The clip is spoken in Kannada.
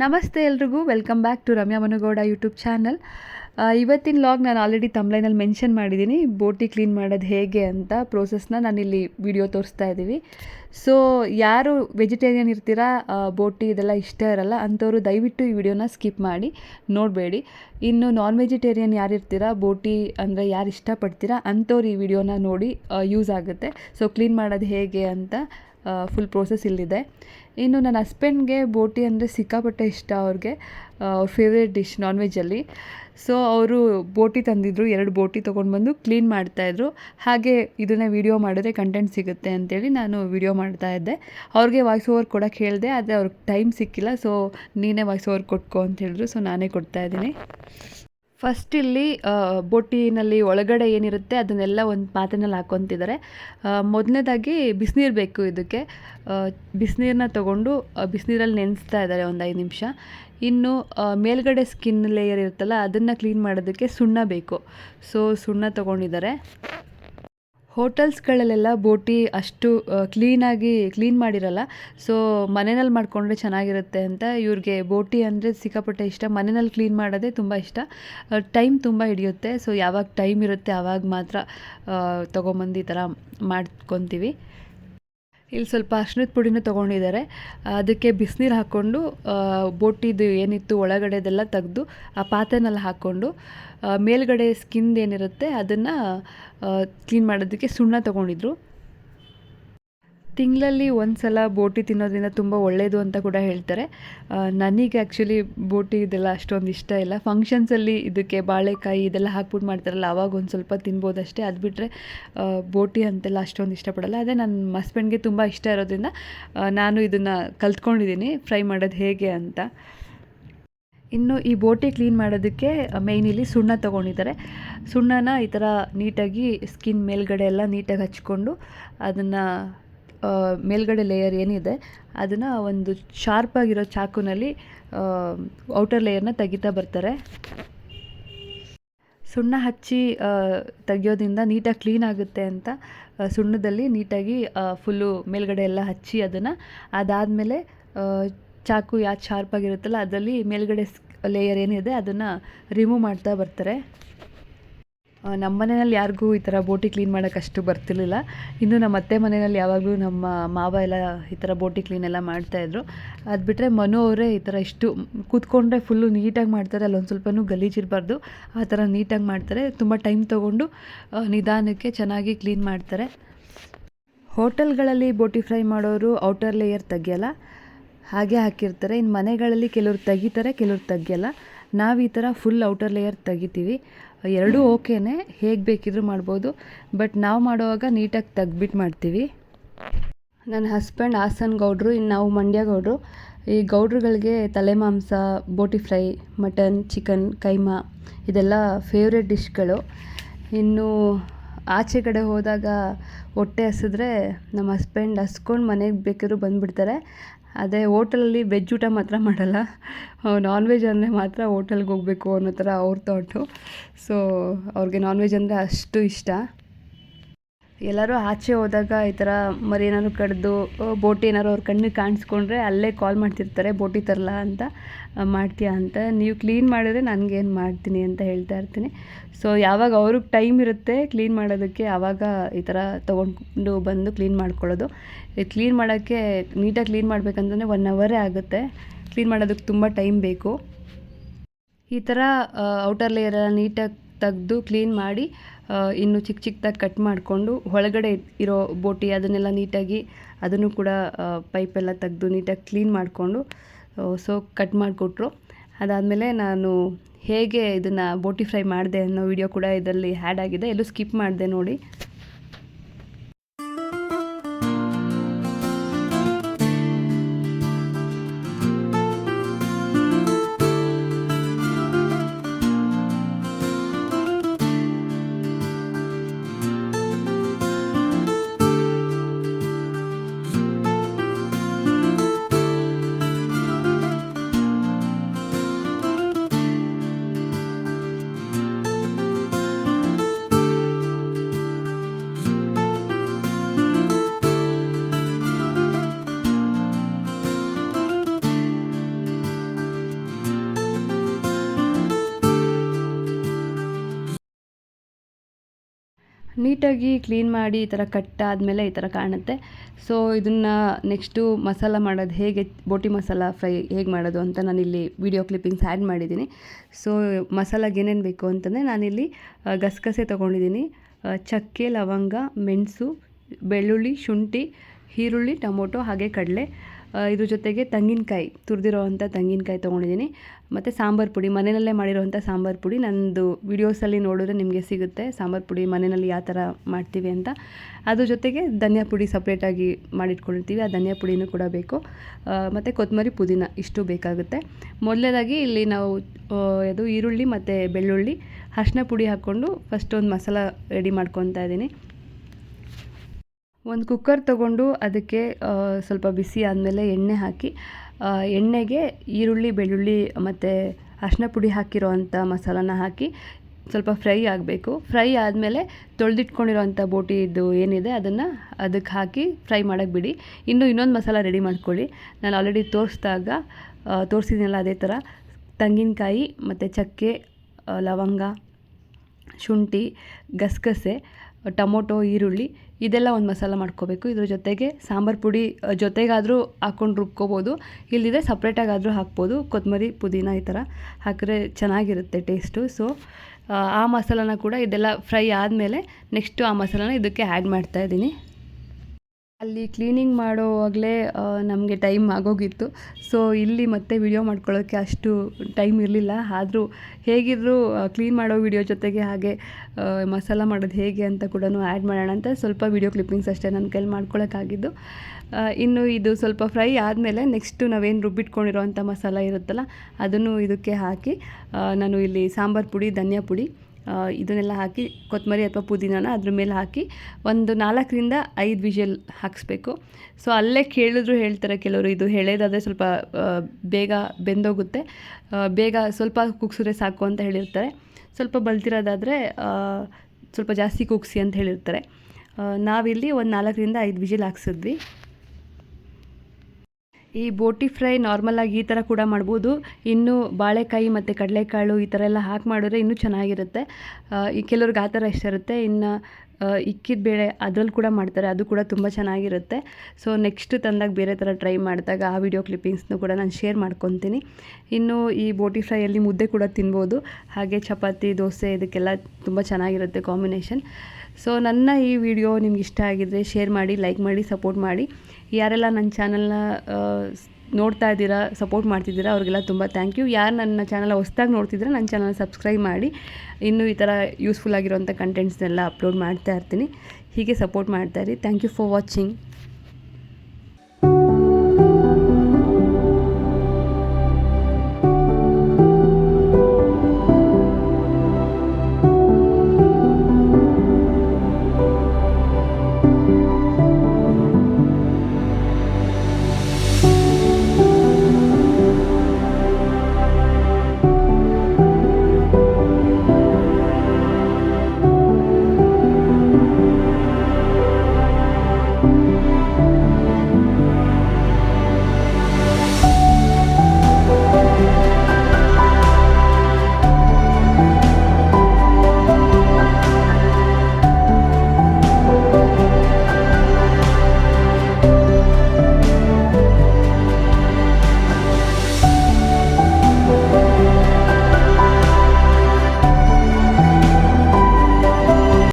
ನಮಸ್ತೆ ಎಲ್ರಿಗೂ. Welcome back to Ramya Manugowda YouTube channel ಇವತ್ತಿನ ಲಾಗ್ ನಾನು ಆಲ್ರೆಡಿ ತಮ್ಲೈನಲ್ಲಿ ಮೆನ್ಷನ್ ಮಾಡಿದ್ದೀನಿ. ಬೋಟಿ ಕ್ಲೀನ್ ಮಾಡೋದು ಹೇಗೆ ಅಂತ ಪ್ರೋಸೆಸ್ನ ನಾನಿಲ್ಲಿ ವಿಡಿಯೋ ತೋರಿಸ್ತಾ ಇದ್ದೀವಿ. ಸೊ ಯಾರು ವೆಜಿಟೇರಿಯನ್ ಇರ್ತೀರಾ ಬೋಟಿ ಇದೆಲ್ಲ ಇಷ್ಟ ಇರಲ್ಲ, ಅಂಥವ್ರು ದಯವಿಟ್ಟು ಈ ವಿಡಿಯೋನ ಸ್ಕಿಪ್ ಮಾಡಿ, ನೋಡಬೇಡಿ. ಇನ್ನು ನಾನ್ ವೆಜಿಟೇರಿಯನ್ ಯಾರು ಇರ್ತೀರಾ ಬೋಟಿ ಅಂದರೆ ಯಾರು ಇಷ್ಟಪಡ್ತೀರಾ, ಅಂಥವ್ರು ಈ ವಿಡಿಯೋನ ನೋಡಿ ಯೂಸ್ ಆಗುತ್ತೆ. ಸೊ ಕ್ಲೀನ್ ಮಾಡೋದು ಹೇಗೆ ಅಂತ ಫುಲ್ ಪ್ರೋಸೆಸ್ ಇಲ್ಲಿದೆ. ಇನ್ನು ನನ್ನ ಹಸ್ಬೆಂಡ್ಗೆ ಬೋಟಿ ಅಂದರೆ ಸಿಕ್ಕಾಪಟ್ಟೆ ಇಷ್ಟ ಅವ್ರಿಗೆ ಅವ್ರ ಫೇವ್ರೇಟ್ ಡಿಶ್ ನಾನ್ ವೆಜ್ಜಲ್ಲಿ ಸೊ ಅವರು ಬೋಟಿ ತಂದಿದ್ರು, ಎರಡು ಬೋಟಿ ತೊಗೊಂಡು ಬಂದು ಕ್ಲೀನ್ ಮಾಡ್ತಾಯಿದ್ರು ಹಾಗೆ ಇದನ್ನು ವಿಡಿಯೋ ಮಾಡಿದ್ರೆ ಕಂಟೆಂಟ್ ಸಿಗುತ್ತೆ ಅಂತೇಳಿ ನಾನು ವಿಡಿಯೋ ಮಾಡ್ತಾ ಇದ್ದೆ. ಅವ್ರಿಗೆ ವಾಯ್ಸ್ ಓವರ್ ಕೊಡೋಕ್ಕೆ ಹೇಳಿದೆ ಆದರೆ ಅವ್ರಿಗೆ ಟೈಮ್ ಸಿಕ್ಕಿಲ್ಲ. ಸೊ ನೀನೇ ವಾಯ್ಸ್ ಓವರ್ ಕೊಟ್ಕೋ ಅಂತ ಹೇಳಿದ್ರು. ಸೊ ನಾನೇ ಕೊಡ್ತಾ ಇದ್ದೀನಿ. ಫಸ್ಟ್ ಇಲ್ಲಿ ಬೋಟಿನಲ್ಲಿ ಒಳಗಡೆ ಏನಿರುತ್ತೆ ಅದನ್ನೆಲ್ಲ ಒಂದು ಪಾತ್ರೆನಲ್ಲಿ ಹಾಕ್ಕೊತಿದ್ದಾರೆ ಮೊದಲನೇದಾಗಿ ಬಿಸಿನೀರು ಬೇಕು ಇದಕ್ಕೆ. ಬಿಸಿನೀರನ್ನ ತೊಗೊಂಡು ಬಿಸಿನೀರಲ್ಲಿ ನೆನೆಸ್ತಾ ಇದ್ದಾರೆ ಒಂದು ಐದು ನಿಮಿಷ. ಇನ್ನು ಮೇಲ್ಗಡೆ ಸ್ಕಿನ್ ಲೇಯರ್ ಇರುತ್ತಲ್ಲ ಅದನ್ನು ಕ್ಲೀನ್ ಮಾಡೋದಕ್ಕೆ ಸುಣ್ಣ ಬೇಕು. ಸೊ ಸುಣ್ಣ ತೊಗೊಂಡಿದ್ದಾರೆ ಹೋಟೆಲ್ಸ್ಗಳಲ್ಲೆಲ್ಲ ಬೋಟಿ ಅಷ್ಟು ಕ್ಲೀನಾಗಿ ಕ್ಲೀನ್ ಮಾಡಿರಲ್ಲ. ಸೊ ಮನೆಯಲ್ಲಿ ಮಾಡಿಕೊಂಡ್ರೆ ಚೆನ್ನಾಗಿರುತ್ತೆ ಅಂತ ಇವ್ರಿಗೆ ಬೋಟಿ ಅಂದರೆ ಸಿಕ್ಕಾಪಟ್ಟೆ ಇಷ್ಟ. ಮನೆಯಲ್ಲಿ ಕ್ಲೀನ್ ಮಾಡೋದೇ ತುಂಬ ಇಷ್ಟ. ಟೈಮ್ ತುಂಬ ಹಿಡಿಯುತ್ತೆ. ಸೊ ಯಾವಾಗ ಟೈಮ್ ಇರುತ್ತೆ ಆವಾಗ ಮಾತ್ರ ತೊಗೊಂಬಂದು ಈ ಥರ ಮಾಡ್ಕೊತೀವಿ. ಇಲ್ಲಿ ಸ್ವಲ್ಪ ಅರ್ಶಿನದ ಪುಡಿನೂ ತೊಗೊಂಡಿದ್ದಾರೆ. ಅದಕ್ಕೆ ಬಿಸಿನೀರು ಹಾಕ್ಕೊಂಡು ಬೋಟಿದು ಏನಿತ್ತು ಒಳಗಡೆದೆಲ್ಲ ತೆಗೆದು, ಆ ಪಾತ್ರೆನಲ್ಲಿ ಹಾಕ್ಕೊಂಡು ಮೇಲುಗಡೆ ಮೇಲ್ಗಡೆ ಸ್ಕಿನ್ ಏನಿರುತ್ತೆ ಅದನ್ನು ಕ್ಲೀನ್ ಮಾಡೋದಕ್ಕೆ ಸುಣ್ಣ ತೊಗೊಂಡಿದ್ರು. ತಿಂಗಳಲ್ಲಿ ಒಂದು ಸಲ ಬೋಟಿ ತಿನ್ನೋದ್ರಿಂದ ತುಂಬ ಒಳ್ಳೆಯದು ಅಂತ ಕೂಡ ಹೇಳ್ತಾರೆ. ನನಗೆ ಆ್ಯಕ್ಚುಲಿ ಬೋಟಿ ಇದೆಲ್ಲ ಅಷ್ಟೊಂದು ಇಷ್ಟ ಇಲ್ಲ. ಫಂಕ್ಷನ್ಸಲ್ಲಿ ಇದಕ್ಕೆ ಬಾಳೆಕಾಯಿ ಇದೆಲ್ಲ ಹಾಕ್ಬಿಟ್ಟು ಮಾಡ್ತಾರಲ್ಲ ಆವಾಗ ಒಂದು ಸ್ವಲ್ಪ ತಿನ್ಬೋದಷ್ಟೇ. ಅದು ಬಿಟ್ಟರೆ ಬೋಟಿ ಅಂತೆಲ್ಲ ಅಷ್ಟೊಂದು ಇಷ್ಟಪಡಲ್ಲ. ಅದೇ ನನ್ನ ಮಸ್ಬೆಂಡ್ಗೆ ತುಂಬ ಇಷ್ಟ ಇರೋದ್ರಿಂದ ನಾನು ಇದನ್ನು ಕಲ್ತ್ಕೊಂಡಿದ್ದೀನಿ ಫ್ರೈ ಮಾಡೋದು ಹೇಗೆ ಅಂತ. ಇನ್ನು ಈ ಬೋಟಿ ಕ್ಲೀನ್ ಮಾಡೋದಕ್ಕೆ ಇಲ್ಲಿ ಸುಣ್ಣ ತೊಗೊಂಡಿದ್ದಾರೆ. ಸುಣ್ಣನ ಈ ಥರ ನೀಟಾಗಿ ಸ್ಕಿನ್ ಮೇಲ್ಗಡೆ ಎಲ್ಲ ನೀಟಾಗಿ ಹಚ್ಕೊಂಡು ಅದನ್ನು ಮೇಲ್ಗಡೆ ಲೇಯರ್ ಏನಿದೆ, ಅದನ್ನು ಒಂದು ಶಾರ್ಪಾಗಿರೋ ಚಾಕುನಲ್ಲಿ ಔಟರ್ ಲೇಯರ್ನ ತೆಗಿತಾ ಬರ್ತಾರೆ. ಸುಣ್ಣ ಹಚ್ಚಿ ತೆಗಿಯೋದ್ರಿಂದ ನೀಟಾಗಿ ಕ್ಲೀನ್ ಆಗುತ್ತೆ ಅಂತ ಸುಣ್ಣದಲ್ಲಿ ನೀಟಾಗಿ ಫುಲ್ಲು ಮೇಲ್ಗಡೆ ಎಲ್ಲ ಹಚ್ಚಿ ಅದನ್ನು, ಅದಾದಮೇಲೆ ಚಾಕು ಯಾವ್ದು ಶಾರ್ಪಾಗಿರುತ್ತಲ್ಲ ಅದರಲ್ಲಿ ಮೇಲ್ಗಡೆ ಲೇಯರ್ ಏನಿದೆ, ಅದನ್ನು ರಿಮೂವ್ ಮಾಡ್ತಾ ಬರ್ತಾರೆ. ನಮ್ಮ ಮನೆಯಲ್ಲಿ ಯಾರಿಗೂ ಈ ಥರ ಬೋಟಿ ಕ್ಲೀನ್ ಮಾಡೋಕ್ಕೆ ಅಷ್ಟು ಬರ್ತಿರ್ಲಿಲ್ಲ. ಇನ್ನು ನಮ್ಮ ಅತ್ತೆ ಮನೆಯಲ್ಲಿ ಯಾವಾಗಲೂ ನಮ್ಮ ಮಾವ ಎಲ್ಲ ಈ ಥರ ಬೋಟಿ ಕ್ಲೀನ್ ಎಲ್ಲ ಮಾಡ್ತಾಯಿದ್ರು ಅದು ಬಿಟ್ಟರೆ ಮನು ಅವರೇ ಈ ಥರ ಇಷ್ಟು ಕೂತ್ಕೊಂಡ್ರೆ ಫುಲ್ಲು ನೀಟಾಗಿ ಮಾಡ್ತಾರೆ, ಅಲ್ಲೊಂದು ಸ್ವಲ್ಪನೂ ಗಲೀಜಿರಬಾರ್ದು ಆ ಥರ ನೀಟಾಗಿ ಮಾಡ್ತಾರೆ, ತುಂಬ ಟೈಮ್ ತೊಗೊಂಡು ನಿಧಾನಕ್ಕೆ ಚೆನ್ನಾಗಿ ಕ್ಲೀನ್ ಮಾಡ್ತಾರೆ. ಹೋಟೆಲ್ಗಳಲ್ಲಿ ಬೋಟಿ ಫ್ರೈ ಮಾಡೋರು ಔಟರ್ ಲೇಯರ್ ತೆಗಿಯಲ್ಲ, ಹಾಗೆ ಹಾಕಿರ್ತಾರೆ. ಇನ್ನು ಮನೆಗಳಲ್ಲಿ ಕೆಲವ್ರು ತೆಗಿತಾರೆ, ಕೆಲವ್ರು ತೆಗಿಯಲ್ಲ. ನಾವು ಈ ಥರ ಫುಲ್ ಔಟರ್ ಲೇಯರ್ ತೆಗಿತೀವಿ. ಎರಡೂ ಓಕೆನೇ, ಹೇಗೆ ಬೇಕಿದ್ರೂ ಮಾಡ್ಬೋದು. ಬಟ್ ನಾವು ಮಾಡುವಾಗ ನೀಟಾಗಿ ತೆಗ್ದ್ಬಿಟ್ಟು ಮಾಡ್ತೀವಿ. ನನ್ನ ಹಸ್ಬೆಂಡ್ ಹಾಸನ್ ಗೌಡ್ರು ಇನ್ನು ನಾವು ಮಂಡ್ಯ ಗೌಡ್ರು. ಈ ಗೌಡ್ರುಗಳಿಗೆ ತಲೆ ಮಾಂಸ, ಬೋಟಿ ಫ್ರೈ, ಮಟನ್, ಚಿಕನ್, ಕೈಮಾ, ಇದೆಲ್ಲ ಫೇವ್ರೆಟ್ ಡಿಶ್ಗಳು ಇನ್ನು ಆಚೆ ಕಡೆ ಹೋದಾಗ ಹೊಟ್ಟೆ ಹಸಿದ್ರೆ ನಮ್ಮ ಹಸ್ಬೆಂಡ್ ಹಸ್ಕೊಂಡು ಮನೆಗೆ ಬೇಕಿದ್ರು ಬಂದುಬಿಡ್ತಾರೆ. ಅದೇ ಹೋಟೆಲಲ್ಲಿ ವೆಜ್ ಊಟ ಮಾತ್ರ ಮಾಡಲ್ಲ. ನಾನ್ ವೆಜ್ ಅಂದರೆ ಮಾತ್ರ ಹೋಟೆಲ್ಗೆ ಹೋಗಬೇಕು ಅನ್ನೋ ಥರ ಅವ್ರ ಥಾಟು ಸೊ ಅವ್ರಿಗೆ ನಾನ್ ವೆಜ್ ಅಂದರೆ ಅಷ್ಟು ಇಷ್ಟ. ಎಲ್ಲರೂ ಆಚೆ ಹೋದಾಗ ಈ ಥರ ಮರಿ ಏನಾದ್ರು ಕಡಿದು ಬೋಟ್ ಏನಾದ್ರು ಅವ್ರ ಕಣ್ಣಿಗೆ ಕಾಣಿಸ್ಕೊಂಡ್ರೆ ಅಲ್ಲೇ ಕಾಲ್ ಮಾಡ್ತಿರ್ತಾರೆ, ಬೋಟಿ ತರಲ ಅಂತ ಮಾಡ್ತೀಯಾ ಅಂತ. ನೀವು ಕ್ಲೀನ್ ಮಾಡಿದ್ರೆ ನನಗೇನು ಮಾಡ್ತೀನಿ ಅಂತ ಹೇಳ್ತಾ ಇರ್ತೀನಿ. ಸೊ ಯಾವಾಗ ಅವ್ರಿಗೆ ಟೈಮ್ ಇರುತ್ತೆ ಕ್ಲೀನ್ ಮಾಡೋದಕ್ಕೆ ಆವಾಗ ಈ ಥರ ತೊಗೊಂಡು ಬಂದು ಕ್ಲೀನ್ ಮಾಡ್ಕೊಳ್ಳೋದು. ಕ್ಲೀನ್ ಮಾಡೋಕ್ಕೆ ನೀಟಾಗಿ ಕ್ಲೀನ್ ಮಾಡಬೇಕಂತಂದರೆ ಒನ್ ಅವರೇ ಆಗುತ್ತೆ. ಕ್ಲೀನ್ ಮಾಡೋದಕ್ಕೆ ತುಂಬ ಟೈಮ್ ಬೇಕು. ಈ ಥರ ಔಟರ್ ಲೇಯರ್ ನೀಟಾಗಿ ತೆಗೆದು ಕ್ಲೀನ್ ಮಾಡಿ ಇನ್ನು ಚಿಕ್ಕ ಚಿಕ್ಕದಾಗಿ ಕಟ್ ಮಾಡಿಕೊಂಡು ಒಳಗಡೆ ಇರೋ ಬೋಟಿ ಅದನ್ನೆಲ್ಲ ನೀಟಾಗಿ ಅದನ್ನು ಕೂಡ ಪೈಪೆಲ್ಲ ತೆಗೆದು ನೀಟಾಗಿ ಕ್ಲೀನ್ ಮಾಡಿಕೊಂಡು ಸೊ ಕಟ್ ಮಾಡಿಕೊಟ್ರು. ಅದಾದಮೇಲೆ ನಾನು ಹೇಗೆ ಇದನ್ನು ಬೋಟಿ ಫ್ರೈ ಮಾಡಿದೆ ಅನ್ನೋ ವಿಡಿಯೋ ಕೂಡ ಇದರಲ್ಲಿ ಆ್ಯಡ್ ಆಗಿದೆ. ಎಲ್ಲೂ ಸ್ಕಿಪ್ ಮಾಡಿದೆ ನೋಡಿ. ನೀಟಾಗಿ ಕ್ಲೀನ್ ಮಾಡಿ ಈ ಥರ ಕಟ್ಟಾದಮೇಲೆ ಈ ಥರ ಕಾಣುತ್ತೆ. ಸೊ ಇದನ್ನು ನೆಕ್ಸ್ಟು ಮಸಾಲ ಮಾಡೋದು ಹೇಗೆ, ಬೋಟಿ ಮಸಾಲ ಫ್ರೈ ಹೇಗೆ ಮಾಡೋದು ಅಂತ ನಾನಿಲ್ಲಿ ವಿಡಿಯೋ ಕ್ಲಿಪ್ಪಿಂಗ್ಸ್ ಆ್ಯಡ್ ಮಾಡಿದ್ದೀನಿ. ಸೊ ಮಸಾಲಾಗೆ ಏನೇನು ಬೇಕು ಅಂತಂದರೆ ನಾನಿಲ್ಲಿ ಗಸಗಸೆ ತೊಗೊಂಡಿದ್ದೀನಿ ಚಕ್ಕೆ, ಲವಂಗ, ಮೆಣಸು, ಬೆಳ್ಳುಳ್ಳಿ, ಶುಂಠಿ, ಈರುಳ್ಳಿ, ಟೊಮೊಟೊ, ಹಾಗೆ ಕಡಲೆ. ಇದ್ರ ಜೊತೆಗೆ ತೆಂಗಿನಕಾಯಿ ತುರಿದಿರೋವಂಥ ತೆಂಗಿನಕಾಯಿ ತೊಗೊಂಡಿದ್ದೀನಿ. ಮತ್ತು ಸಾಂಬಾರು ಪುಡಿ, ಮನೆಯಲ್ಲೇ ಮಾಡಿರೋವಂಥ ಸಾಂಬಾರು ಪುಡಿ. ನಂದು ವಿಡಿಯೋಸಲ್ಲಿ ನೋಡಿದ್ರೆ ನಿಮಗೆ ಸಿಗುತ್ತೆ ಸಾಂಬಾರು ಪುಡಿ, ಮನೆಯಲ್ಲಿ ಯಾವ ಥರ ಮಾಡ್ತೀವಿ ಅಂತ. ಅದ್ರ ಜೊತೆಗೆ ಧನಿಯಾ ಪುಡಿ ಸಪ್ರೇಟಾಗಿ ಮಾಡಿಟ್ಕೊಂಡಿರ್ತೀವಿ, ಆ ಧನಿಯಾ ಪುಡಿನೂ ಕೂಡ ಬೇಕು. ಮತ್ತು ಕೊತ್ತಂಬರಿ ಪುದೀನ ಇಷ್ಟು ಬೇಕಾಗುತ್ತೆ. ಮೊದಲೇದಾಗಿ ಇಲ್ಲಿ ನಾವು ಅದು ಈರುಳ್ಳಿ ಮತ್ತು ಬೆಳ್ಳುಳ್ಳಿ, ಅರಿಶಿನ ಪುಡಿ ಹಾಕ್ಕೊಂಡು ಫಸ್ಟ್ ಒಂದು ಮಸಾಲ ರೆಡಿ ಮಾಡ್ಕೊತಾ ಇದ್ದೀನಿ. ಒಂದು ಕುಕ್ಕರ್ ತಗೊಂಡು ಅದಕ್ಕೆ ಸ್ವಲ್ಪ ಬಿಸಿ ಆದಮೇಲೆ ಎಣ್ಣೆ ಹಾಕಿ ಎಣ್ಣೆಗೆ ಈರುಳ್ಳಿ, ಬೆಳ್ಳುಳ್ಳಿ ಮತ್ತು ಅರಿಶಿನ ಪುಡಿ ಹಾಕಿರೋ ಅಂಥ ಮಸಾಲಾನ ಹಾಕಿ ಸ್ವಲ್ಪ ಫ್ರೈ ಆಗಬೇಕು. ಫ್ರೈ ಆದಮೇಲೆ ತೊಳೆದಿಟ್ಕೊಂಡಿರೋಂಥ ಬೋಟಿದು ಏನಿದೆ ಅದನ್ನು ಅದಕ್ಕೆ ಹಾಕಿ ಫ್ರೈ ಮಾಡೋಕ್ಕೆ ಬಿಡಿ. ಇನ್ನು ಇನ್ನೊಂದು ಮಸಾಲ ರೆಡಿ ಮಾಡ್ಕೊಳ್ಳಿ. ನಾನು ಆಲ್ರೆಡಿ ತೋರಿಸಿದಾಗ ತೋರಿಸಿದ್ನಲ್ಲ ಅದೇ ಥರ ತೆಂಗಿನಕಾಯಿ ಮತ್ತು ಚಕ್ಕೆ ಲವಂಗ, ಶುಂಠಿ, ಗಸಗಸೆ ಟೊಮೊಟೊ, ಈರುಳ್ಳಿ ಇದೆಲ್ಲ ಒಂದು ಮಸಾಲ ಮಾಡ್ಕೋಬೇಕು. ಇದ್ರ ಜೊತೆಗೆ ಸಾಂಬಾರು ಪುಡಿ ಜೊತೆಗಾದರೂ ಹಾಕ್ಕೊಂಡು ರುಬ್ಕೋಬೋದು. ಇಲ್ಲದಿದ್ರೆ ಸಪ್ರೇಟಾಗಾದರೂ ಹಾಕ್ಬೋದು. ಕೊತ್ತಂಬರಿ ಪುದೀನ ಈ ಥರ ಹಾಕಿದ್ರೆ ಚೆನ್ನಾಗಿರುತ್ತೆ ಟೇಸ್ಟು ಸೊ ಆ ಮಸಾಲಾನ ಕೂಡ ಇದೆಲ್ಲ ಫ್ರೈ ಆದಮೇಲೆ ನೆಕ್ಸ್ಟು ಆ ಮಸಾಲನ ಇದಕ್ಕೆ ಆ್ಯಡ್ ಮಾಡ್ತಾ ಇದ್ದೀನಿ. ಅಲ್ಲಿ ಕ್ಲೀನಿಂಗ್ ಮಾಡೋವಾಗಲೇ ನಮಗೆ ಟೈಮ್ ಆಗೋಗಿತ್ತು. ಸೊ ಇಲ್ಲಿ ಮತ್ತೆ ವಿಡಿಯೋ ಮಾಡ್ಕೊಳ್ಳೋಕ್ಕೆ ಅಷ್ಟು ಟೈಮ್ ಇರಲಿಲ್ಲ. ಆದರೂ ಹೇಗಿದ್ದರೂ ಕ್ಲೀನ್ ಮಾಡೋ ವಿಡಿಯೋ ಜೊತೆಗೆ ಹಾಗೆ ಮಸಾಲ ಮಾಡೋದು ಹೇಗೆ ಅಂತ ಕೂಡ ಆ್ಯಡ್ ಮಾಡೋಣ ಅಂತ ಸ್ವಲ್ಪ ವಿಡಿಯೋ ಕ್ಲಿಪ್ಪಿಂಗ್ಸ್ ಅಷ್ಟೇ ನನ್ನ ಕೈಲಿ ಮಾಡ್ಕೊಳ್ಳೋಕ್ಕಾಗಿದ್ದು ಇನ್ನು ಇದು ಸ್ವಲ್ಪ ಫ್ರೈ ಆದಮೇಲೆ ನೆಕ್ಸ್ಟು ನಾವೇನು ರುಬ್ಬಿಟ್ಕೊಂಡಿರೋವಂಥ ಮಸಾಲ ಇರುತ್ತಲ್ಲ, ಅದನ್ನು ಇದಕ್ಕೆ ಹಾಕಿ ನಾನು ಇಲ್ಲಿ ಸಾಂಬಾರು ಪುಡಿ, ಧನಿಯಾ ಪುಡಿ ಇದನ್ನೆಲ್ಲ ಹಾಕಿ ಕೊತ್ತಂಬರಿ ಅಥವಾ ಪುದೀನಾನ ಅದ್ರ ಮೇಲೆ ಹಾಕಿ ಒಂದು ನಾಲ್ಕರಿಂದ ಐದು ವಿಷಲ್ ಹಾಕಿಸ್ಬೇಕು. ಸೊ ಅಲ್ಲೇ ಕೇಳಿದ್ರು ಹೇಳ್ತಾರೆ ಕೆಲವರು ಇದು ಎಳೆದಾದರೆ ಸ್ವಲ್ಪ ಬೇಗ ಬೆಂದೋಗುತ್ತೆ. ಬೇಗ ಸ್ವಲ್ಪ ಕುಗ್ಸಿದ್ರೆ ಸಾಕು ಅಂತ ಹೇಳಿರ್ತಾರೆ. ಸ್ವಲ್ಪ ಬಲ್ತಿರೋದಾದರೆ ಸ್ವಲ್ಪ ಜಾಸ್ತಿ ಕುಗ್ಸಿ ಅಂತ ಹೇಳಿರ್ತಾರೆ. ನಾವಿಲ್ಲಿ ಒಂದು ನಾಲ್ಕರಿಂದ ಐದು ವಿಷಲ್ ಹಾಕ್ಸಿದ್ವಿ. ಈ ಬೋಟಿ ಫ್ರೈ ನಾರ್ಮಲಾಗಿ ಈ ಥರ ಕೂಡ ಮಾಡ್ಬೋದು. ಇನ್ನು ಬಾಳೆಕಾಯಿ ಮತ್ತು ಕಡಲೆಕಾಳು ಈ ಥರ ಎಲ್ಲ ಹಾಕಿ ಮಾಡಿದ್ರೆ ಇನ್ನೂ ಚೆನ್ನಾಗಿರುತ್ತೆ. ಈ ಕೆಲವ್ರಿಗೆ ಆ ಥರ ಇಷ್ಟ ಇರುತ್ತೆ. ಇನ್ನು ಇಕ್ಕಿದ ಬೇಳೆ ಅದ್ರಲ್ಲಿ ಕೂಡ ಮಾಡ್ತಾರೆ. ಅದು ಕೂಡ ತುಂಬ ಚೆನ್ನಾಗಿರುತ್ತೆ. ಸೊ ನೆಕ್ಸ್ಟ್ ತಂದಾಗ ಬೇರೆ ಥರ ಟ್ರೈ ಮಾಡಿದಾಗ ಆ ವಿಡಿಯೋ ಕ್ಲಿಪ್ಪಿಂಗ್ಸ್ನು ಕೂಡ ನಾನು ಶೇರ್ ಮಾಡ್ಕೊತೀನಿ. ಇನ್ನು ಈ ಬೋಟಿ ಫ್ರೈಯಲ್ಲಿ ಮುದ್ದೆ ಕೂಡ ತಿನ್ಬೋದು. ಹಾಗೆ ಚಪಾತಿ, ದೋಸೆ ಇದಕ್ಕೆಲ್ಲ ತುಂಬ ಚೆನ್ನಾಗಿರುತ್ತೆ ಕಾಂಬಿನೇಷನ್. ಸೊ ನನ್ನ ಈ ವಿಡಿಯೋ ನಿಮ್ಗೆ ಇಷ್ಟ ಆಗಿದ್ದರೆ ಶೇರ್ ಮಾಡಿ ಲೈಕ್ ಮಾಡಿ ಸಪೋರ್ಟ್ ಮಾಡಿ. ಯಾರೆಲ್ಲ ನನ್ನ ಚಾನಲ್ನ ನೋಡ್ತಾ ಇದ್ದೀರಾ, ಸಪೋರ್ಟ್ ಮಾಡ್ತಿದ್ದೀರಾ, ಅವ್ರಿಗೆಲ್ಲ ತುಂಬ ಥ್ಯಾಂಕ್ ಯು ಯಾರು ನನ್ನ ಚಾನಲ್ ಹೊಸ್ದಾಗಿ ನೋಡ್ತಿದ್ರೆ ನನ್ನ ಚಾನಲ್ ಸಬ್ಸ್ಕ್ರೈಬ್ ಮಾಡಿ. ಇನ್ನೂ ಈ ಥರ ಯೂಸ್ಫುಲ್ ಆಗಿರೋಂಥ ಕಂಟೆಂಟ್ಸ್ನೆಲ್ಲ ಅಪ್ಲೋಡ್ ಮಾಡ್ತಾ ಇರ್ತೀನಿ. ಹೀಗೆ ಸಪೋರ್ಟ್ ಮಾಡ್ತಾಯಿರಿ ಥ್ಯಾಂಕ್ ಯು ಫಾರ್ ವಾಚಿಂಗ್